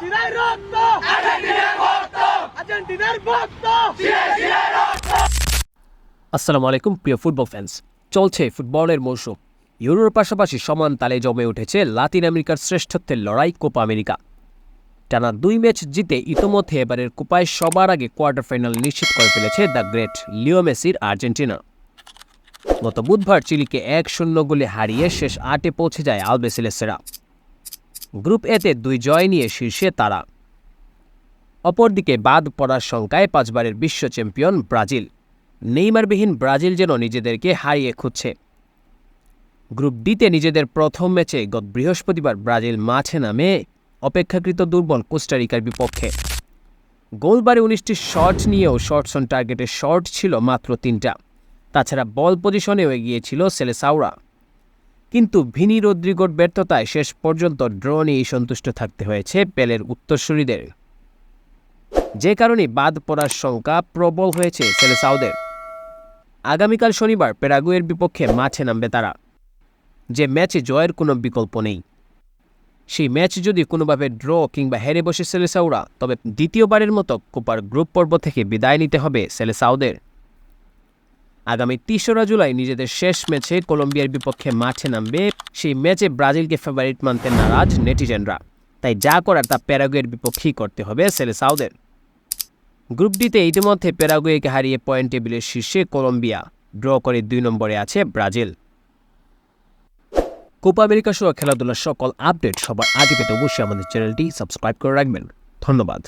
শিরায় রক্ত। আর্জেন্টিনার ভক্ত। আসসালামু আলাইকুম প্রিয় ফুটবল ফ্যান্স চলছে ফুটবলের মৌসুম। ইউরোর পাশাপাশি সমান তালে জমে উঠেছে লাতিন আমেরিকার শ্রেষ্ঠত্বের লড়াই কোপা আমেরিকা। টানা দুই ম্যাচ জিতে ইতোমধ্যে এবারের কোপায় সবার আগে কোয়ার্টার ফাইনাল নিশ্চিত করে ফেলেছে দ্য গ্রেট লিও মেসির আর্জেন্টিনা। গত বুধবার চিলিকে এক শূন্য গোলে হারিয়ে শেষ আটে পৌঁছে যায় আলবেসিলেসেরা গ্রুপ এতে দুই জয় নিয়ে শীর্ষে তারা। অপরদিকে বাদ পড়ার শঙ্কায় পাঁচবারের বিশ্ব চ্যাম্পিয়ন ব্রাজিল। নেইমারবিহীন ব্রাজিল যেন নিজেদেরকে হারিয়ে খুঁজছে। গ্রুপ ডিতে নিজেদের প্রথম ম্যাচে গত বৃহস্পতিবার ব্রাজিল মাঠে নামে অপেক্ষাকৃত দুর্বল কোস্টারিকার বিপক্ষে। গোলবারে উনিশটি শট নিয়েও শর্টস অন টার্গেটের শট ছিল মাত্র তিনটা। তাছাড়া বল পজিশনেও এগিয়েছিল সেলেসাউরা। কিন্তু ভিনি রদ্রিগোর ব্যর্থতায় শেষ পর্যন্ত ড্র নিয়েই সন্তুষ্ট থাকতে হয়েছে পেলের উত্তরসূরিদের। যে কারণে বাদ পড়ার শঙ্কা প্রবল হয়েছে সেলেসাউদের আগামীকাল শনিবার প্যারাগুয়ের বিপক্ষে মাঠে নামবে তারা। যে ম্যাচে জয়ের কোনো বিকল্প নেই। সেই ম্যাচ যদি কোনোভাবে ড্র কিংবা হেরে বসে সেলেসাউরা তবে দ্বিতীয়বারের মতো কোপার গ্রুপ পর্ব থেকে বিদায় নিতে হবে সেলেসাউদের আগামী তেসরা জুলাই নিজেদের শেষ ম্যাচে কলম্বিয়ার বিপক্ষে মাঠে নামবে সেই ম্যাচে ব্রাজিলকে ফেভারিট মানতে নারাজ নেটিজেনরা। তাই যা করার তা প্যারাগুয়ের বিপক্ষেই করতে হবে সেলেসাউদের গ্রুপ ডিতে ইতিমধ্যে প্যারাগুয়েকে হারিয়ে পয়েন্ট টেবিলের শীর্ষে কলম্বিয়া। ড্র করে দুই নম্বরে আছে ব্রাজিল। কোপা আমেরিকা সহ খেলাধুলার সকল আপডেট সবার আগে পেতে অবশ্যই আমাদের চ্যানেলটি সাবস্ক্রাইব করে রাখবেন। ধন্যবাদ।